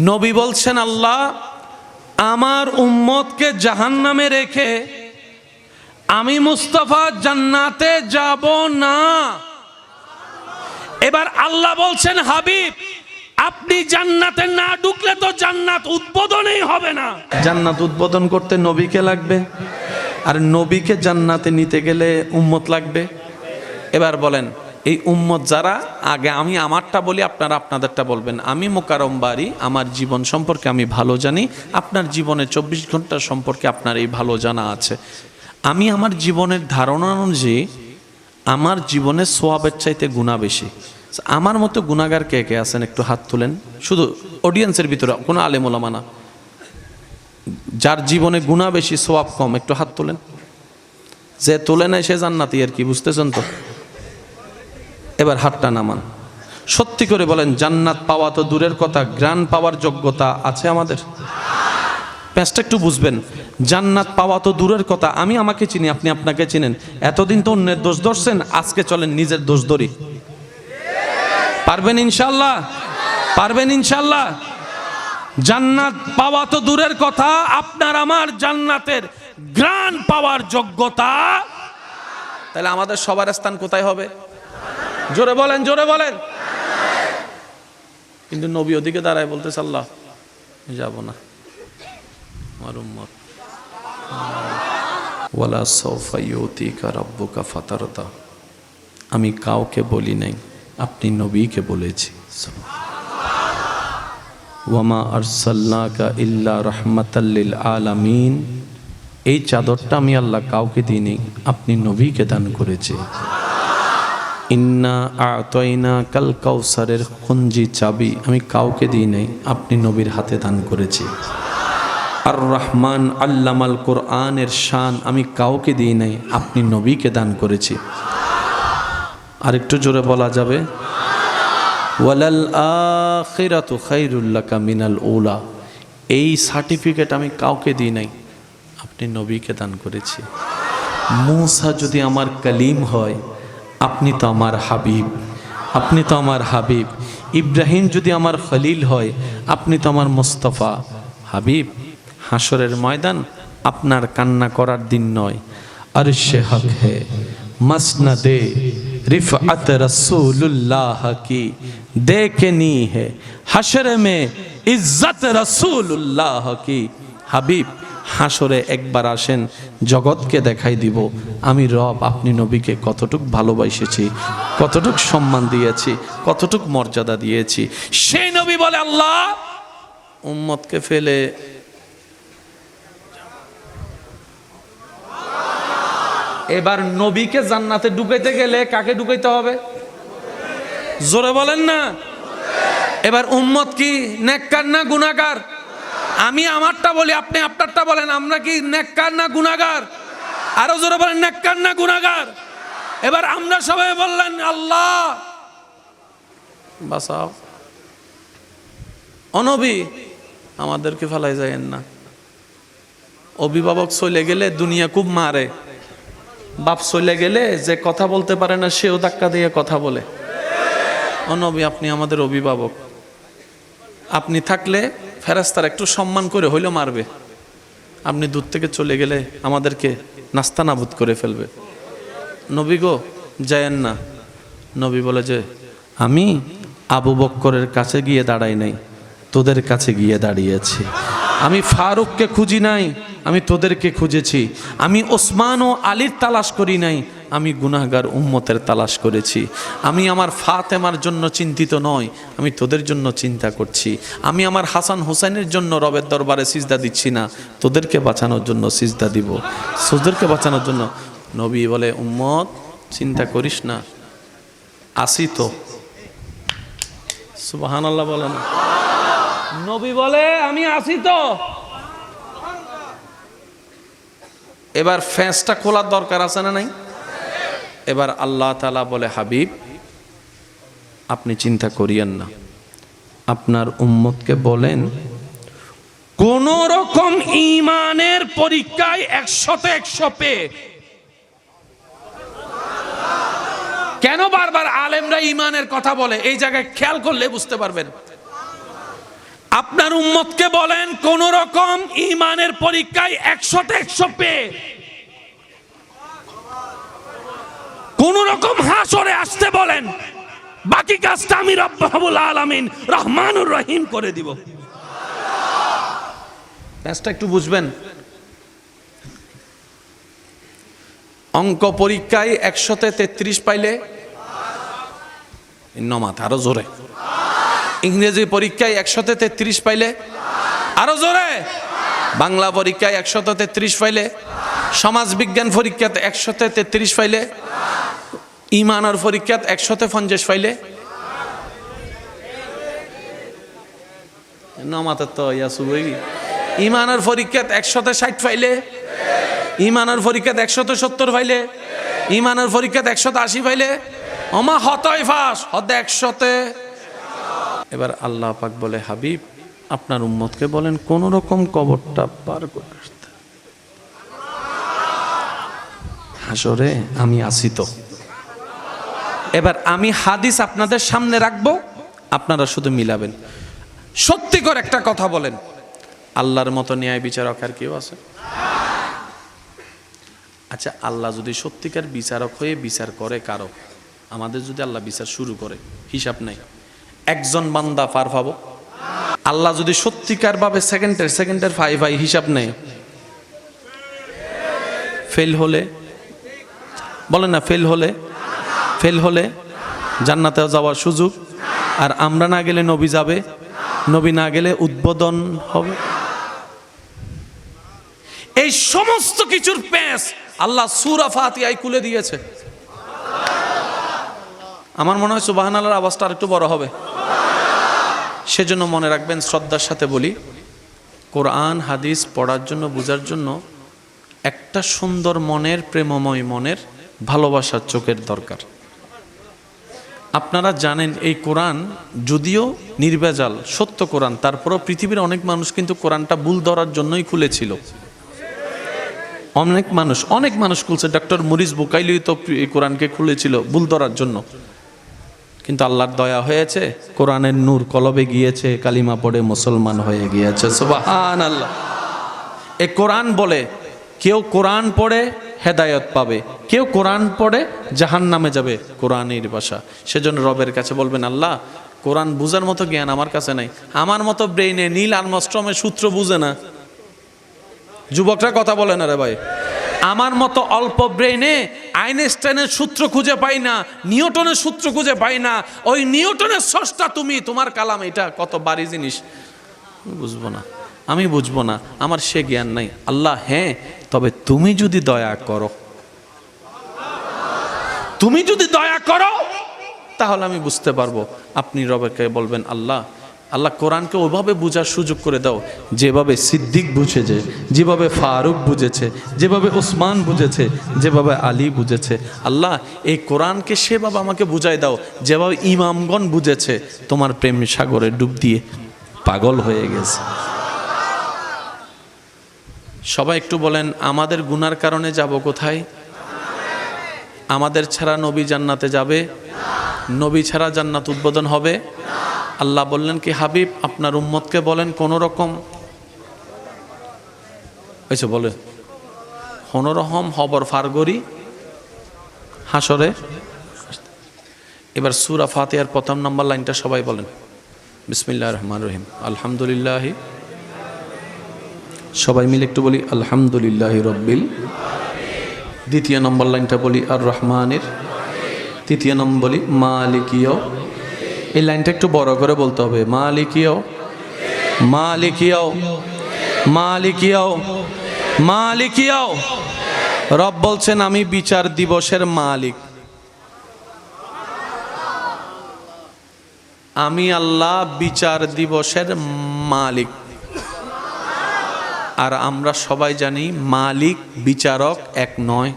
নবী বলছেন, আল্লাহ, আমার উম্মতকে জাহান্নামে রেখে আমি মুস্তফা জান্নাতে যাব না। এবার আল্লাহ বলছেন, হাবিব, আপনি জান্নাতে না ঢুকলে তো জান্নাত উদ্বোধনই হবে না। জান্নাত উদ্বোধন করতে নবীকে লাগবে? আর নবীকে জান্নাতে নিতে গেলে উম্মত লাগবে? এবার বলেন এই উম্মত যারা, আগে আমি আমারটা বলি, আপনারা আপনাদেরটা বলবেন। আমি মোকারম বাড়ি, আমার জীবন সম্পর্কে আমি ভালো জানি, আপনার জীবনে চব্বিশ ঘণ্টা সম্পর্কে আপনার এই ভালো জানা আছে। আমি আমার জীবনের ধারণা অনুযায়ী, আমার জীবনে সোয়াবের চাইতে গুণা বেশি। আমার মতো গুণাগার কে কে আছেন? একটু হাত তুলেন। শুধু অডিয়েন্সের ভিতরে, কোনো আলেমোলামা না। যার জীবনে গুণা বেশি, সোয়াব কম, একটু হাত তোলেন। যে তোলে নাই সে জান্নাতি আর কি? বুঝতেছেন তো? এবার হাতটা নামান। সত্যি করে বলেন, জান্নাত পাওয়া তো দূরের কথা গ্রান পাওয়ার যোগ্যতা আছে আমাদের? প্যাঁচটা একটু বুঝবেন, জান্নাত পাওয়া তো দূরের কথা, আমি আমাকে চিনি, আপনি আপনাকে চিনেন। এতদিন তো অন্যের দোষ ধরছেন, আজকে চলেন নিজের দোষ ধরি। পারবেন ইনশাল্লাহ পারবেন ইনশাল্লাহ জান্নাত পাওয়া তো দূরের কথা, আপনার আমার জান্নাতের গ্রান পাওয়ার যোগ্যতা। তাহলে আমাদের সবার স্থান কোথায় হবে? জোরে বলেন জোরে বলেন। কিন্তু নবী ওদিকে দাঁড়ায় বলতে আল্লাহ যাব না। আমার উম্মত। ওয়ালা সৌফা ইউতিকা রাব্বুকা ফাতারদা। আমি কাউকে বলি নাই, আপনি নবীকে বলেছি। ওয়ামা আরসাল্লাকা ইল্লা রহমাতাল্লিল আলামিন। এই চাদরটা আমি আল্লাহ কাউকে দিইনি, আপনি নবীকে দান করেছে। ইন্না আতয়না কাল কাউসারের খুঞ্জি চাবি আমি কাউকে দিই নাই, আপনি নবীর হাতে দান করেছি। আর রহমান আল্লামাল কোরআনের শান আমি কাউকে দিই নাই, আপনি নবীকে দান করেছি। আরেকটু জোরে বলা যাবে, ওয়ালাল আখিরাতু খাইরুল্লাকা মিনাল ওলা এই সার্টিফিকেট আমি কাউকে দিই নাই, আপনি নবীকে দান করেছি। মূসা যদি আমার কালিম হয় আপনি তো আমার হাবিব, আপনি তো আমার হাবিব। ইব্রাহিম যদি আমার খলিল হয়, আপনি তো আমার মোস্তফা। হাবিব হাসরের ময়দান আপনার কান্না করার দিন নয়। আর সে হক হে مسنا দে رفعت رسول اللہ کی دے হে نی মে حشر میں عزت رسول হাসরে একবার আসেন, জগৎকে দেখাই দিব। আমি রব, আপনি নবীকে কতটুক ভালোবাসেছি, কতটুক সম্মান দিয়েছি, কতটুক মর্যাদা দিয়েছি। সেই নবী বলে, আল্লাহ, উম্মতকে ফেলে। এবার নবীকে জান্নাতে ঢুকাইতে গেলে কাকে ঢুকাইতে হবে? জোরে বলেন না। এবার উম্মত কি, নেককার না গুনাগার আমি আমারটা বলি, আপনি আপনারটা বলেন, আমরা কি নেককার না গুনাগার আরও জোরে বলেন, নেককার না গুনাগার এবার আমরা সবাই বললেন, আল্লাহ। বাসাও অনবী, আমাদেরকে ফেলাই যায়েন না। অভিভাবক চলে গেলে দুনিয়া খুব মারে। বাপ চলে গেলে যে কথা বলতে পারে না, সেও ধাক্কা দিয়ে কথা বলে। অনবী, আপনি আমাদের অভিভাবক। আপনি থাকলে ফেরাস্তার একটু সম্মান করে হইলেও মারবে। আপনি দূর থেকে চলে গেলে আমাদেরকে নাস্তা নাবুদ করে ফেলবে। নবী গো, যায়েন না। নবী বলে যে, আমি আবু বক্করের কাছে গিয়ে দাঁড়াই নাই, তোদের কাছে গিয়ে দাঁড়িয়েছি। আমি ফারুককে খুঁজি নাই, আমি তোদেরকে খুঁজেছি। আমি ওসমান ও আলীর তালাশ করি নাই আমি গুনাহগার উম্মতের তালাশ করেছি। আমি আমার ফাতেমার জন্য চিন্তিত নয় আমি তোদের জন্য চিন্তা করছি। আমি আমার হাসান হোসেনের জন্য রবের দরবারে সিজদা দিচ্ছি না, তোদেরকে বাঁচানোর জন্য সিজদা দিব। তোদেরকে বাঁচানোর জন্য নবী বলে, উম্মত, চিন্তা করিস না, আসি তো। সুবাহান আল্লাহ বলেন নবী বলে, আমি আসি তো। এবার ফ্যাঁসটা খোলার দরকার আছে না নাই? এবার আল্লাহ তালা বলে, হাবিব, আপনি চিন্তা করিয়েন না। আপনার উম্মতকে বলেন কোন রকম ইমানের পরীক্ষায় একশোতে একশো পেয়ে। কেন বারবার আলেমরা ইমানের কথা বলে? এই জায়গায় খেয়াল করলে বুঝতে পারবেন। আপনার উম্মতকে বলেন কোন রকম ইমানের পরীক্ষায় একশোতে একশো পেয়ে। কোন রকম হাসরে আসতে বলেন। বাকি কাজটা আমি রব্বাবুল আলামিন রহমানুর রহিম করে দিব। কাজটা একটু বুঝবেন। অঙ্ক পরীক্ষায় একশোতে তেত্রিশ পাইলে নমাত আরও জোরে। ইংরেজি পরীক্ষায় একশোতে তেত্রিশ পাইলে আরও জোরে। বাংলা পরীক্ষায় একশত তেত্রিশ পাইলে সমাজ বিজ্ঞান পরীক্ষাতে একশতে তেত্রিশ পাইলে ইমানের পরীক্ষাত একশতে পঞ্চাশ পাইলে? নমাতের তো ইয়াসু বই ইমানের পরীক্ষাত একশতে ষাট পাইলে? ইমানের পরীক্ষাত একশত সত্তর পাইলে? ইমানের পরীক্ষাত একশত আশি পাইলে? অমা হতই ফাঁস হতে একশতে। এবার আল্লাহ পাক বলে, হাবিব, আপনার উম্মতকে বলেন, কোন রকম কবরটা পার করে আসতে। হাসরে, আমি আসি তো। এবার আমি হাদিস আপনাদের সামনে রাখব, আপনারা শুধু মিলাবেন। সত্যি করে একটা কথা বলেন, আল্লাহর মতো ন্যায় বিচারক আর কেউ আছে? আচ্ছা আল্লাহ যদি সত্যিকার বিচারক হয়ে বিচার করে কারও, আমাদের যদি আল্লাহ বিচার শুরু করে, হিসাব নেই। একজন বান্দা পার পাবো। আল্লাহ যদি সত্যিকার ভাবে সেকেন্ডের সেকেন্ডের ফাই ফাই হিসাব নেয়। ফেল হলে, বলেন না ফেল হলে ফেল হলে জান্নাতে যাওয়ার সুযোগ। আর আমরা না গেলে নবী যাবে, নবী না গেলে উদ্বোধন হবে। এই সমস্ত কিছুর প্যাঁচ আল্লাহ সুরা ফাতিয়াই কুলে দিয়েছে। আমার মনে হয় সুবাহান আল্লাহর আওয়াজটা আর একটু বড় হবে। সেজন্য মনে রাখবেন, শ্রদ্ধার সাথে বলি, কোরআন, হাদিস পড়ার জন্য, বোঝার জন্য একটা সুন্দর মনের, প্রেমময় মনের ভালোবাসার চোখের দরকার। আপনারা জানেন এই কোরআন যদিও নির্ভেজাল, সত্য কোরআন, তারপরও পৃথিবীর অনেক মানুষ কিন্তু কোরআনটা ভুল ধরার জন্যই খুলেছিল। অনেক মানুষ অনেক মানুষ খুলছে ডক্টর মরিস বুকাইলি তো এই কোরআনকে খুলেছিল ভুল ধরার জন্য। কিন্তু আল্লাহর দয়া হয়েছে, কোরআনের নূর কলবে গিয়েছে, কালিমা পড়ে মুসলমান হয়ে গিয়েছে সুবাহান আল্লাহ এ কোরআন বলে, কেউ কোরআন পড়ে হেদায়ত পাবে। কেউ কোরআন পড়ে জাহান নামে যাবে, কোরআনের ভাষা। সেজন্য রবের কাছে বলবেন, আল্লাহ, কোরআন বুঝার মতো জ্ঞান আমার কাছে নাই। আমার মতো ব্রেইনে নীল আর্মস্ট্রমের সূত্র বুঝে না। যুবকরা কথা বলে না রে ভাই। আমার মতো অল্প ব্রেনে আইনস্টাইনের সূত্র খুঁজে পাই না, নিউটনের সূত্র খুঁজে পাই না। ওই নিউটনের সষ্টা তুমি, তোমার কালাম এটা কত বাড়ি জিনিস? বুঝব না, আমি বুঝব না। আমার সে জ্ঞান নাই। আল্লাহ হ্যাঁ তবে তুমি যদি দয়া করো, তুমি যদি দয়া করো, তাহলে আমি বুঝতে পারব। আপনি রবেকে বলবেন, আল্লাহ আল্লাহ কোরআনকে ওভাবে বোঝার সুযোগ করে দাও, যেভাবে সিদ্দিক বুঝেছে, যেভাবে ফারুক বুঝেছে, যেভাবে ওসমান বুঝেছে, যেভাবে আলী বুঝেছে। আল্লাহ, এই কোরআনকে সেভাবে আমাকে বুঝাই দাও, যেভাবে ইমামগণ বুঝেছে। তোমার প্রেম সাগরে ডুব দিয়ে পাগল হয়ে গেছে। সবাই একটু বলেন, আমাদের গুনার কারণে যাব কোথায়? আমাদের ছাড়া নবী জান্নাতে যাবে? নবী ছাড়া জান্নাত উদ্বোধন হবে? আল্লাহ বললেন কি, হাবিব, আপনার উম্মতকে বলেন কোন রকম। হয়েছে বলে হনরহম হবর ফারগরি হাসরে এবার সুরা ফাতিহার প্রথম নম্বর লাইনটা সবাই বলেন। বিসমিল্লাহ রহমান রহিম। আলহামদুলিল্লাহ সবাই মিলে একটু বলি, আলহামদুলিল্লাহ রব্বিল দ্বিতীয় নম্বর লাইনটা বলি আর রহমানের তৃতীয় নম্বর বলি মালিকীয় এই লাইনটা একটু বড় করে বলতে হবে মালিকীয় মালিকীয় মালিকীয় মালিকীয় রব বলছেন, আমি বিচার দিবসের মালিক। আমি আল্লাহ বিচার দিবসের মালিক। আর আমরা সবাই জানি মালিক বিচারক এক নয়।